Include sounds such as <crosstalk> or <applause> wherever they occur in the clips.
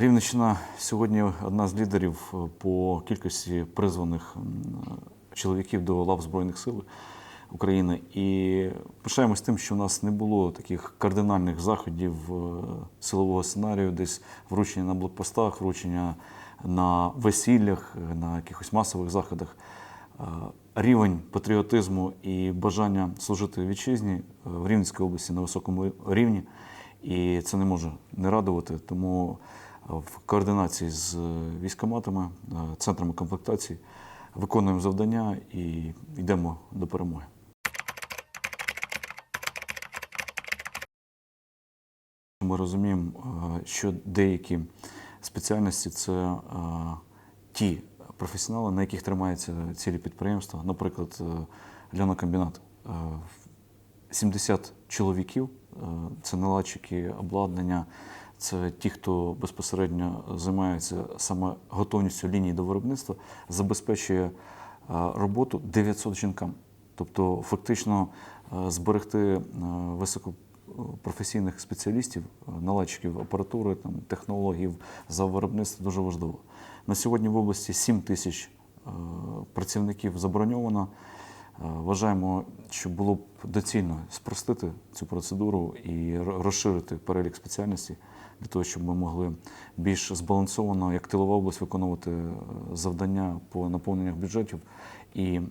Рівненщина сьогодні одна з лідерів е, по кількості призваних чоловіків до лав Збройних сил України. І пишаємось тим, що в нас не було таких кардинальних заходів е, силового сценарію, десь вручення на блокпостах, вручення на весіллях, на якихось масових заходах. Е, Рівень патріотизму і бажання служити вітчизні в Рівненській області на високому рівні, і це не може не радувати. Тому в координації з е, військоматами, е, центрами комплектації виконуємо завдання і йдемо до перемоги. Ми розуміємо, е, що деякі спеціальності це ті професіонали, на яких тримаються цілі підприємства. Наприклад, льонокомбінат. Е, 70 чоловіків це наладчики обладнання, це ті, хто безпосередньо займається саме готовністю лінії до виробництва, забезпечує е, роботу 900 жінкам. Тобто, фактично е, зберегти е, високопрофесійних спеціалістів, наладчиків апаратури, там, технологів за виробництво дуже важливо. На сьогодні в області 7 тисяч працівників заброньовано. Вважаємо, що було б доцільно спростити цю процедуру і розширити перелік спеціальностей для того, щоб ми могли більш збалансовано, як тилова область, виконувати е, завдання по наповненнях бюджетів і е,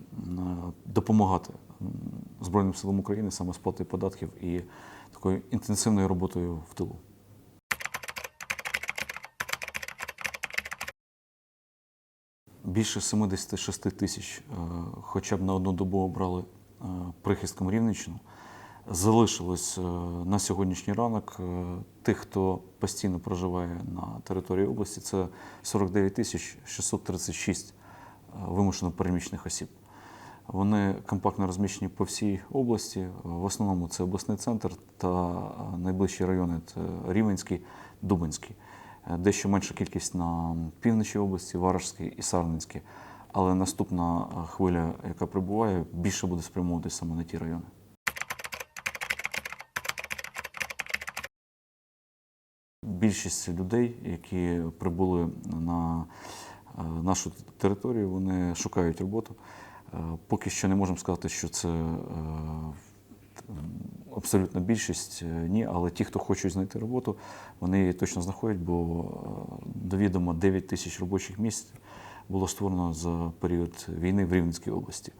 допомагати Збройним силам України саме сплатою податків і такою інтенсивною роботою в тилу. Більше 76 тисяч е, хоча б на одну добу обрали прихистком Рівненщину. Залишилось е, на сьогоднішній ранок е, тих, хто постійно проживає на території області, це 49 тисяч 636 е, вимушено переміщених осіб. Вони компактно розміщені по всій області. В основному це обласний центр та найближчі райони це Рівенський, Дубинський. Дещо менша кількість на півночі області, Варажській і Сарненській. Але наступна хвиля, яка прибуває, більше буде спрямовуватися саме на ті райони. Більшість людей, які прибули на е, нашу територію, вони шукають роботу. Е, Поки що не можемо сказати, що це е, абсолютна більшість, ні, але ті, хто хочуть знайти роботу, вони її точно знаходять, бо довідомо 9 тисяч робочих місць було створено за період війни в Рівненській області.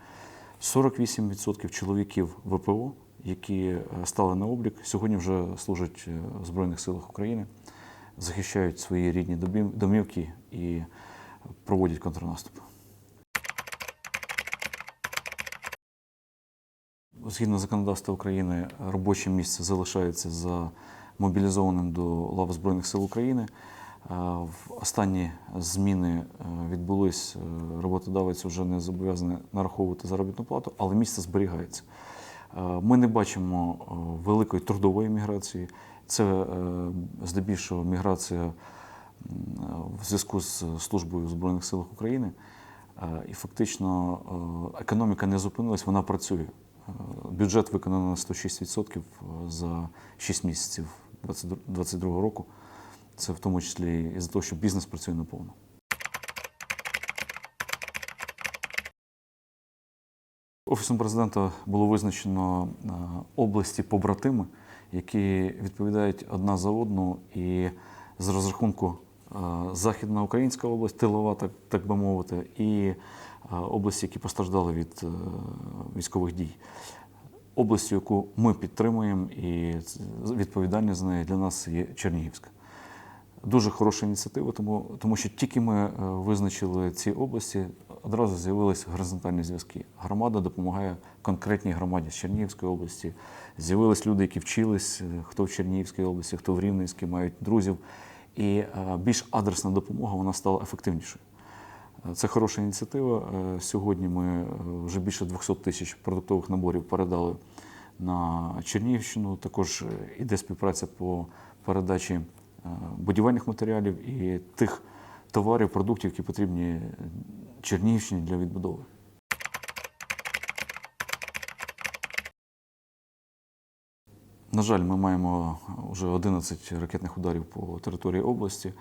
48% чоловіків ВПО, які е, стали на облік, сьогодні вже служать е, в Збройних силах України, захищають свої рідні домівки і проводять контрнаступ. Згідно законодавства України, робоче місце залишається за мобілізованим до лав Збройних сил України. Е, В останні зміни відбулись. Роботодавець вже не зобов'язаний нараховувати заробітну плату, але місце зберігається. Е, Ми не бачимо е, великої трудової міграції. Це е, здебільшого міграція в зв'язку з службою в Збройних силах України. І фактично економіка не зупинилась, вона працює. Бюджет виконано на 106% за 6 місяців 2022 року. Це в тому числі і за того, що бізнес працює наповно. Офісом президента було визначено е, області побратими, які відповідають одна за одну, і з розрахунку е, Західна Українська область, тилова, так, так би мовити, і е, області, які постраждали від військових дій. Областю, яку ми підтримуємо, і відповідальність за неї для нас є Чернігівська. Дуже хороша ініціатива, тому, тому що тільки ми визначили ці області, одразу з'явились горизонтальні зв'язки. Громада допомагає конкретній громаді з Чернігівської області. З'явились люди, які вчились, е, хто в Чернігівській області, хто в Рівненській, мають друзів. І е, більш адресна допомога вона стала ефективнішою. Е, Це хороша ініціатива. Сьогодні ми вже більше 200 тисяч продуктових наборів передали на Чернігівщину. Також іде співпраця по передачі будівельних матеріалів і тих товарів, продуктів, які потрібні Чернігівщині для відбудови. На жаль, ми маємо вже 11 ракетних ударів по території області,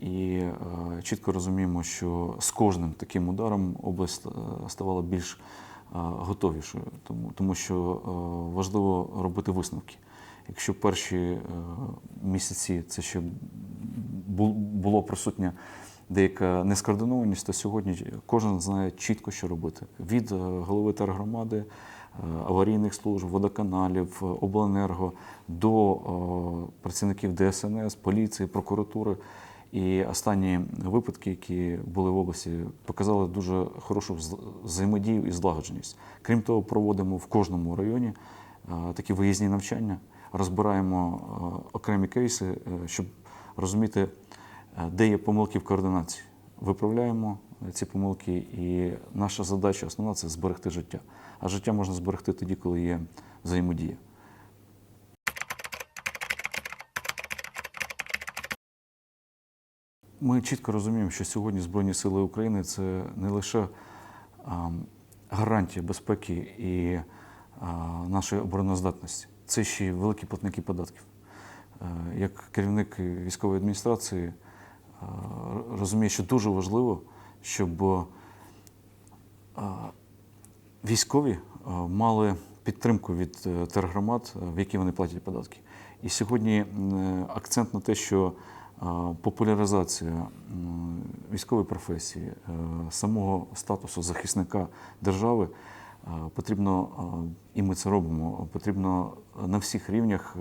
І е, чітко розуміємо, що з кожним таким ударом область е, ставала більш е, готовішою, тому, тому що важливо робити висновки. Якщо перші місяці це ще було присутнє деяка нескоординованість, то сьогодні кожен знає чітко, що робити. Від е, голови тергромади, е, аварійних служб, водоканалів, е, обленерго до працівників ДСНС, поліції, прокуратури. І останні випадки, які були в області, показали дуже хорошу взаємодію і злагодженість. Крім того, проводимо в кожному районі такі виїзні навчання, розбираємо окремі кейси, щоб розуміти, де є помилки в координації. Виправляємо е, ці помилки, і наша задача основна це зберегти життя. А життя можна зберегти тоді, коли є взаємодія. Ми чітко розуміємо, що сьогодні Збройні Сили України це не лише гарантія безпеки і нашої обороноздатності, це ще й великі платники податків. Е, Як керівник військової адміністрації е, розумію, що дуже важливо, щоб військові мали підтримку від е, тергромад, е, в які вони платять податки. І сьогодні акцент на те, що популяризація військової професії, е, самого статусу захисника держави потрібно, і ми це робимо, потрібно на всіх рівнях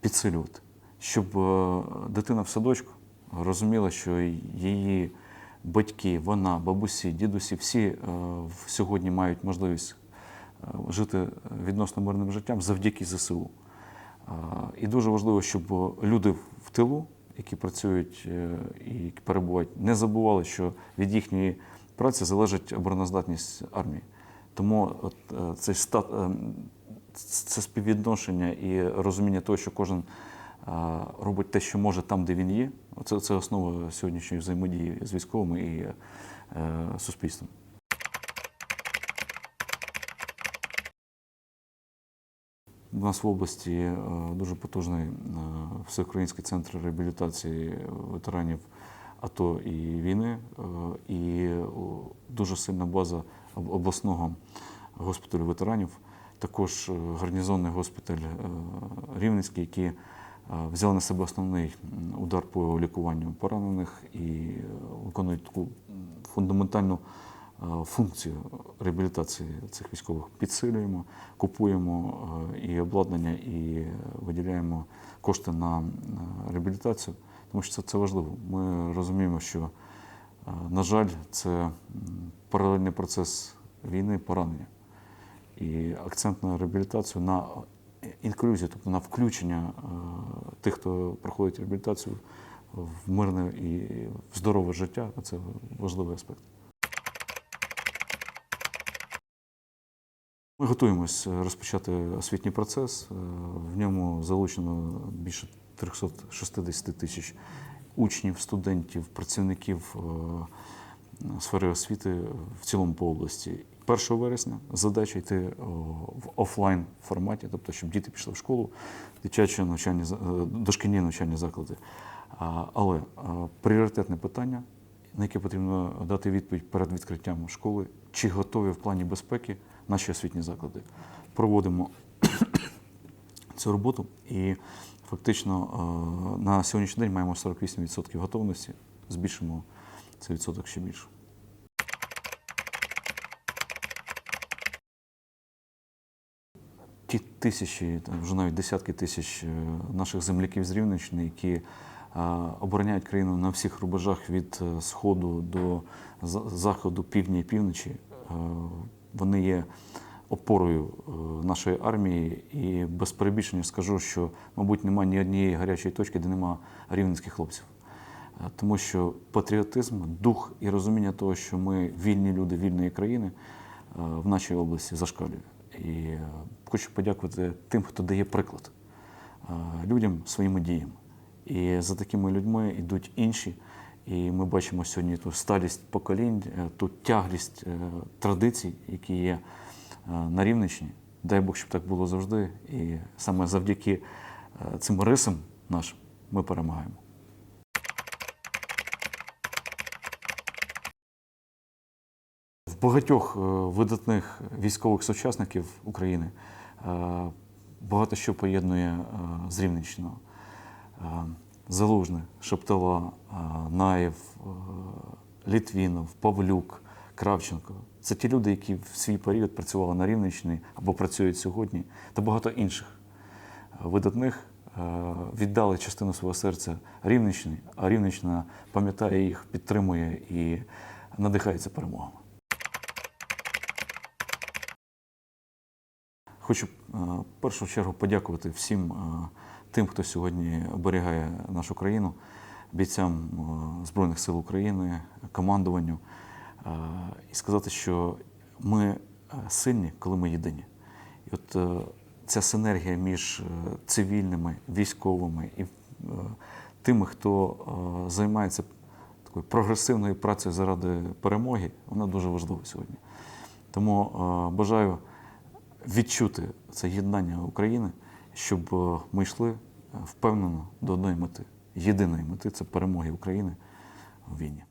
підсилювати, щоб дитина в садочку розуміла, що її батьки, вона, бабусі, дідусі, всі е, сьогодні мають можливість е, жити відносно мирним життям завдяки ЗСУ. Е, І дуже важливо, щоб люди в тилу, які працюють і перебувають, не забували, що від їхньої праці залежить обороноздатність армії. Тому от, цей стат, це співвідношення і розуміння того, що кожен робить те, що може там, де він є. Це, це основа сьогоднішньої взаємодії з військовими і е, суспільством. У нас в області е, дуже потужний е, всеукраїнський центр реабілітації ветеранів АТО і війни, і дуже сильна база об- обласного госпіталю ветеранів. Також гарнізонний госпіталь Рівненський, які е, взяли на себе основний удар по лікуванню поранених і е, виконують таку фундаментальну е, функцію реабілітації цих військових. Підсилюємо, купуємо е, і обладнання, і виділяємо кошти на реабілітацію, тому що це, це важливо. Ми розуміємо, що, на жаль, це паралельний процес війни, поранення. І акцент на реабілітацію, на інклюзію, тобто на включення е, тих, хто проходить реабілітацію в мирне і в здорове життя, це важливий аспект. Ми готуємось розпочати освітній процес. Е, В ньому залучено більше 360 тисяч учнів, студентів, працівників е, сфери освіти в цілому по області. 1 вересня задача йти в офлайн форматі, тобто, щоб діти пішли в школу, дитячі навчальні е, дошкільні навчальні заклади. Але пріоритетне питання, на яке потрібно дати відповідь перед відкриттям школи, чи готові в плані безпеки наші освітні заклади. Проводимо <coughs> цю роботу і фактично е, на сьогоднішній день маємо 48% готовності, збільшимо цей відсоток ще більше. Ті тисячі, вже навіть десятки тисяч е, наших земляків з Рівненщини, які е, обороняють країну на всіх рубежах від е, сходу до заходу, півдня і півночі, вони є опорою нашої армії. І без перебільшення скажу, що, мабуть, немає ні однієї гарячої точки, де нема рівненських хлопців. Тому що патріотизм, дух і розуміння того, що ми вільні люди вільної країни в нашій області зашкалює. І е, хочу подякувати тим, хто дає приклад е, людям своїми діями. І за такими людьми йдуть інші. І ми бачимо сьогодні ту сталість поколінь, е, ту тяглість традицій, які є на Рівненщині. Дай Бог, щоб так було завжди. І саме завдяки цим рисам нашим ми перемагаємо. Багатьох е, видатних військових сучасників України. Е, Багато що поєднує е, з Рівненщиною. Е, Залужний, Шептала, е, Наєв, Літвінов, Павлюк, Кравченко. Це ті люди, які в свій період працювали на Рівненщині або працюють сьогодні, та багато інших видатних віддали частину свого серця Рівненщині, а Рівненщина пам'ятає їх, підтримує і надихається перемогами. Хочу е, в першу чергу подякувати всім е, тим, хто сьогодні оберігає нашу країну, бійцям е, Збройних сил України, командуванню, і сказати, що ми сильні, коли ми єдині. І от ця синергія між цивільними, військовими і тими, хто займається такою прогресивною працею заради перемоги, вона дуже важлива сьогодні. Тому бажаю відчути це єднання України, щоб е, ми йшли е, впевнено до одної мети, єдиної мети це перемоги України у війні.